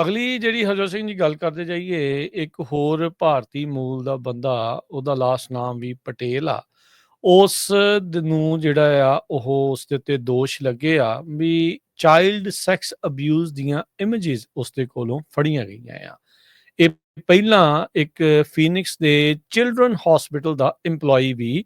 ਅਗਲੀ ਜਿਹੜੀ ਹਰਜੋਤ ਸਿੰਘ ਜੀ ਗੱਲ ਕਰਦੇ ਜਾਈਏ, ਇੱਕ ਹੋਰ ਭਾਰਤੀ ਮੂਲ ਦਾ ਬੰਦਾ, ਉਹਦਾ ਲਾਸਟ ਨਾਮ ਵੀ ਪਟੇਲ ਆ। ਉਸ ਨੂੰ ਜਿਹੜਾ ਆ, ਉਹ ਉਸ ਦੇ ਉੱਤੇ ਦੋਸ਼ ਲੱਗੇ ਆ ਵੀ ਚਾਈਲਡ ਸੈਕਸ ਅਬਿਊਜ਼ ਦੀਆਂ ਇਮੇजेस ਉਸ ਦੇ ਕੋਲੋਂ ਫੜੀਆਂ ਗਈਆਂ ਆ। ਇਹ ਪਹਿਲਾਂ ਇੱਕ ਫੀਨਿਕਸ ਦੇ ਚਿਲड्रन ਹਸਪੀਟਲ ਦਾ EMPLOYE ਵੀ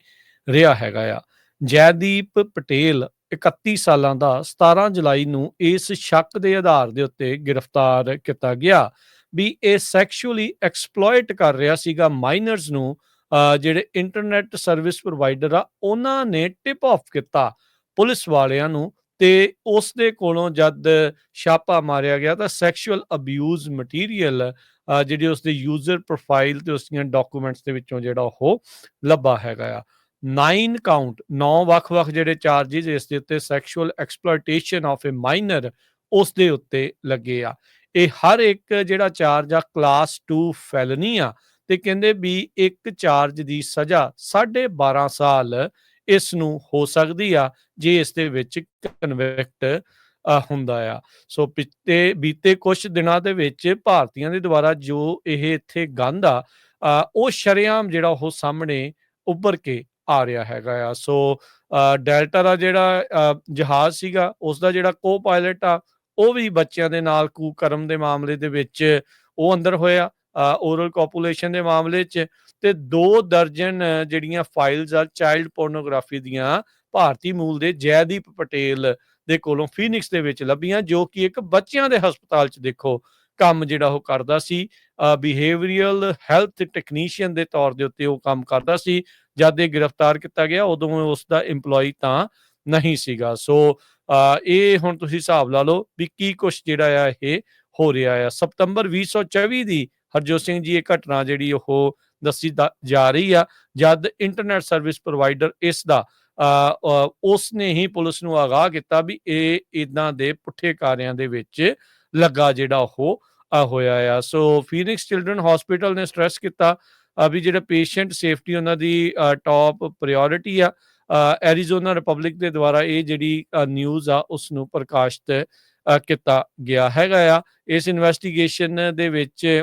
ਰਿਹਾ ਹੈਗਾ ਆ। ਜੈਦੀਪ ਪਟੇਲ 31 ਸਾਲਾਂ ਦਾ 17 ਜੁਲਾਈ ਨੂੰ ਇਸ ਸ਼ੱਕ ਦੇ ਆਧਾਰ ਦੇ ਉੱਤੇ ਗ੍ਰਿਫਤਾਰ ਕੀਤਾ ਗਿਆ ਵੀ ਇਹ ਸੈਕਸ਼ੂਅਲੀ ਐਕਸਪਲੋਇਟ ਕਰ ਰਿਹਾ ਸੀਗਾ ਮਾਈਨਰਸ ਨੂੰ ਜਿਹੜੇ ਇੰਟਰਨੈਟ ਸਰਵਿਸ ਪ੍ਰੋਵਾਈਡਰ ਆ, ਉਹਨਾਂ ਨੇ ਟਿਪ ਆਫ ਕੀਤਾ ਪੁਲਿਸ ਵਾਲਿਆਂ ਨੂੰ ਤੇ ਉਸ ਦੇ ਕੋਲੋਂ ਜਦ ਛਾਪਾ ਮਾਰਿਆ ਗਿਆ ਤਾਂ ਸੈਕਸ਼ੂਅਲ ਅਬਿਊਜ਼ ਮਟੀਰੀਅਲ ਜਿਹੜੀ ਉਸ ਦੇ ਯੂਜ਼ਰ ਪ੍ਰੋਫਾਈਲ ਤੇ ਉਸ ਦੀਆਂ ਡਾਕੂਮੈਂਟਸ ਦੇ ਵਿੱਚੋਂ ਜਿਹੜਾ ਉਹ ਲੱਭਾ ਹੈਗਾ ਆ। 9 ਕਾਊਂਟ 9 ਵੱਖ-ਵੱਖ ਜਿਹੜੇ ਚਾਰजेस ਇਸ ਦੇ ਉੱਤੇ sexual exploitation of a minor ਉਸ ਦੇ ਉੱਤੇ ਲੱਗੇ ਆ। ਇਹ ਹਰ ਇੱਕ ਜਿਹੜਾ ਚਾਰਜ ਆ ਕਲਾਸ 2 ਫੈਲਨੀ ਆ ਤੇ ਕਹਿੰਦੇ ਵੀ ਇੱਕ ਚਾਰਜ ਦੀ ਸਜ਼ਾ 12.5 ਸਾਲ ਇਸ ਨੂੰ ਹੋ ਸਕਦੀ ਆ, ਜੇ ਇਸ ਦੇ ਵਿੱਚ ਕਨਵਿਕਟ ਹੁੰਦਾ ਆ। ਸੋ ਪਿੱਤੇ, ਬੀਤੇ ਕੁਝ ਦਿਨਾਂ ਦੇ ਵਿੱਚ ਭਾਰਤੀਆਂ ਦੇ ਦੁਆਰਾ ਜੋ ਇਹ ਇੱਥੇ ਗੰਦ ਆ ਉਹ ਸ਼ਰੇਆਮ ਜਿਹੜਾ ਉਹ ਸਾਹਮਣੇ ਉੱਭਰ ਕੇ ਆ ਰਿਹਾ ਹੈਗਾ ਆ। ਸੋ ਡੈਲਟਾ ਦਾ ਜਿਹੜਾ ਜਹਾਜ਼ ਸੀਗਾ ਉਸ ਦਾ ਜਿਹੜਾ ਕੋ ਪਾਇਲਟ ਆ, ਉਹ ਵੀ ਬੱਚਿਆਂ ਦੇ ਨਾਲ ਕੁਕਰਮ ਦੇ ਮਾਮਲੇ ਦੇ ਵਿੱਚ ਉਹ ਅੰਦਰ ਹੋਇਆ ਓਰਲ ਕੋਪੂਲੇਸ਼ਨ ਦੇ ਮਾਮਲੇ 'ਚ ਤੇ ਦੋ ਦਰਜਨ ਜਿਹੜੀਆਂ ਫਾਈਲਸ ਆ ਚਾਈਲਡ ਪੋਰਨੋਗ੍ਰਾਫੀ ਦੀਆਂ ਭਾਰਤੀ ਮੂਲ ਦੇ ਜੈਦੀਪ ਪਟੇਲ ਦੇ ਕੋਲੋਂ ਫੀਨਿਕਸ ਦੇ ਵਿੱਚ ਲੱਭੀਆਂ, ਜੋ ਕਿ ਇੱਕ ਬੱਚਿਆਂ ਦੇ ਹਸਪਤਾਲ 'ਚ ਦੇਖੋ ਕੰਮ ਜਿਹੜਾ ਉਹ ਕਰਦਾ ਸੀ। ਬਿਹੇਵੀਅਰਲ ਹੈਲਥ ਟੈਕਨੀਸ਼ੀਅਨ ਦੇ ਤੌਰ ਦੇ ਉੱਤੇ ਉਹ ਕੰਮ ਕਰਦਾ ਸੀ। ਜਦ ਇਹ ਗ੍ਰਿਫਤਾਰ ਕੀਤਾ ਗਿਆ, ਉਦੋਂ ਉਸ ਦਾ EMPLOYE ਤਾਂ ਨਹੀਂ ਸੀਗਾ। ਸੋ ਇਹ ਹੁਣ ਤੁਸੀਂ ਹਿਸਾਬ ਲਾ ਲਓ ਵੀ ਕੀ ਕੁਛ ਜਿਹੜਾ ਆ ਇਹ ਹੋ ਰਿਹਾ ਆ। ਸਪਟੰਬਰ 2024 ਦੀ ਹਰਜੋਤ ਸਿੰਘ ਜੀ ਇਹ ਘਟਨਾ ਜਿਹੜੀ ਉਹ ਦੱਸੀ ਜਾ ਰਹੀ ਆ, ਜਦ ਇੰਟਰਨੈਟ ਸਰਵਿਸ ਪ੍ਰੋਵਾਈਡਰ ਇਸ ਦਾ ਉਸ ਨੇ ਹੀ ਪੁਲਿਸ ਨੂੰ ਆਗਾਹ ਕੀਤਾ ਵੀ ਇਹ ਇਦਾਂ ਦੇ ਪੁੱਠੇ ਕਾਰਿਆਂ ਦੇ ਵਿੱਚ ਲੱਗਾ ਜਿਹੜਾ ਉਹ ਹੋਇਆ ਆ। ਸੋ ਫੀਨਿਕਸ ਚਿਲड्रन ਹਸਪੀਟਲ ਨੇ ਸਟ੍ਰੈਸ ਕੀਤਾ। ਵੀ ਜਿਹੜਾ ਪੇਸ਼ੈਂਟ ਸੇਫਟੀ ਉਹਨਾਂ ਦੀ ਟਾਪ ਪ੍ਰਾਇੋਰਟੀ ਆ ਐਰੀਜ਼ੋਨਾ ਰਿਪਬਲਿਕ ਦੇ ਦੁਆਰਾ ਇਹ ਜਿਹੜੀ ਨਿਊਜ਼ ਆ ਉਸ ਨੂੰ ਪ੍ਰਕਾਸ਼ਿਤ ਕੀਤਾ ਗਿਆ ਹੈਗਾ ਆ। ਇਸ ਇਨਵੈਸਟੀਗੇਸ਼ਨ ਦੇ ਵਿੱਚ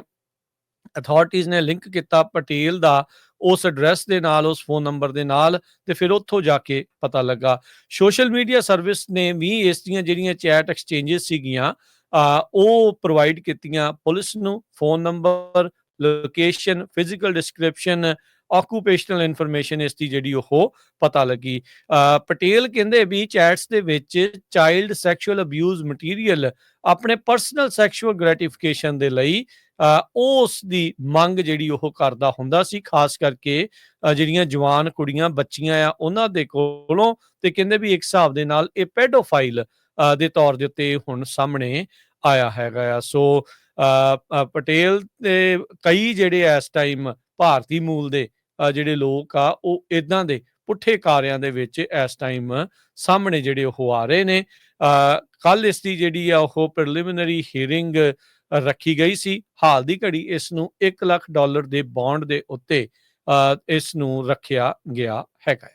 ਅਥਾਰਟੀਜ਼ ਨੇ ਲਿੰਕ ਕੀਤਾ ਪਟੇਲ ਦਾ ਉਸ ਐਡਰੈਸ ਦੇ ਨਾਲ ਉਸ ਫੋਨ ਨੰਬਰ ਦੇ ਨਾਲ ਤੇ ਫਿਰ ਉੱਥੋਂ ਜਾ ਕੇ ਪਤਾ ਲੱਗਾ। ਸੋਸ਼ਲ ਮੀਡੀਆ ਸਰਵਿਸ ਨੇ ਵੀ ਇਸ ਦੀਆਂ ਜਿਹੜੀਆਂ ਚੈਟ ਐਕਸਚੇਂਜਸ ਸੀਗੀਆਂ ਅ, ਉਹ ਪ੍ਰੋਵਾਈਡ ਕੀਤੀਆਂ। ਪੁਲਿਸ ਨੂੰ phone number location physical description occupational information ਇਸ ਦੀ ਜਿਹੜੀ ਉਹ ਪਤਾ ਲੱਗੀ। ਪਟੇਲ ਕਹਿੰਦੇ ਵੀ ਚੈਟਸ ਦੇ ਵਿੱਚ ਚਾਈਲਡ ਸੈਕਸ਼ੂਅਲ ਅਬਿਊਜ਼ ਮਟੀਰੀਅਲ ਆਪਣੇ ਪਰਸਨਲ ਸੈਕਸ਼ੂਅਲ ਗ੍ਰੈਟੀਫਿਕੇਸ਼ਨ ਦੇ ਲਈ ਅ, ਉਸ ਦੀ ਮੰਗ ਜਿਹੜੀ ਉਹ ਕਰਦਾ ਹੁੰਦਾ ਸੀ ਖਾਸ ਕਰਕੇ ਜਿਹੜੀਆਂ ਜਵਾਨ ਕੁੜੀਆਂ ਬੱਚੀਆਂ ਆ ਉਹਨਾਂ ਦੇ ਕੋਲੋਂ। ਤੇ ਕਹਿੰਦੇ ਵੀ ਇੱਕ ਹਿਸਾਬ ਦੇ ਨਾਲ ਇਹ ਪੈਡੋਫਾਈਲ ਅ, ਦੇ ਤੌਰ ਦੇ ਉੱਤੇ ਹੁਣ ਸਾਹਮਣੇ ਆਇਆ ਹੈਗਾ ਆ। ਸੋ ਪਟੇਲ ਤੇ ਕਈ ਜਿਹੜੇ ਇਸ ਟਾਈਮ ਭਾਰਤੀ ਮੂਲ ਦੇ ਜਿਹੜੇ ਲੋਕ ਆ, ਉਹ ਇਦਾਂ ਦੇ ਪੁੱਠੇ ਕਾਰਿਆਂ ਦੇ ਵਿੱਚ ਇਸ ਟਾਈਮ ਸਾਹਮਣੇ ਜਿਹੜੇ ਉਹ ਆ ਰਹੇ ਨੇ। ਕੱਲ ਇਸ ਦੀ ਜਿਹੜੀ ਆ, ਉਹ ਪ੍ਰੀਲਿਮਿਨਰੀ ਹੀਅਰਿੰਗ ਰੱਖੀ ਗਈ ਸੀ। ਹਾਲ ਦੀ ਘੜੀ ਇਸ ਨੂੰ 1 ਲੱਖ ਡਾਲਰ ਦੇ ਬੌਂਡ ਦੇ ਉੱਤੇ ਇਸ ਨੂੰ ਰੱਖਿਆ ਗਿਆ ਹੈਗਾ